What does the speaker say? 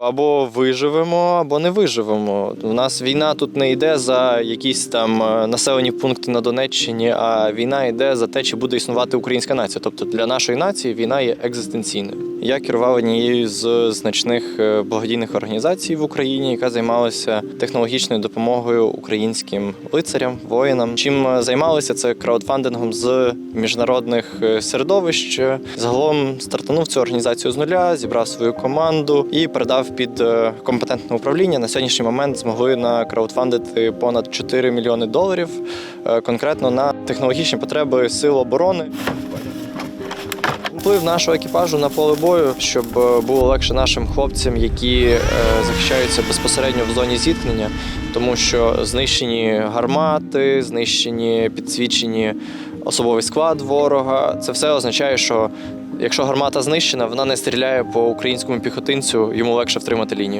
Або виживемо, або не виживемо. У нас війна тут не йде за якісь там е, населені пункти на Донеччині, а війна йде за те, чи буде існувати українська нація. Тобто для нашої нації війна є екзистенційною. Я керував однією з значних е, благодійних організацій в Україні, яка займалася технологічною допомогою українським лицарям, воїнам. Чим е, займалися це краудфандингом з міжнародних середовищ. Загалом стартанув цю організацію з нуля, зібрав свою команду і передав під е, компетентне управління. На сьогоднішній момент змогли на краудфандити понад 4 мільйони доларів е, конкретно на технологічні потреби сил оборони. Вплив нашого екіпажу на поле бою, щоб е, було легше нашим хлопцям, які е, захищаються безпосередньо в зоні зіткнення, тому що знищені гармати, знищені підсвічені особовий склад ворога. Це все означає, що якщо гармата знищена, вона не стріляє по українському піхотинцю, йому легше втримати лінію.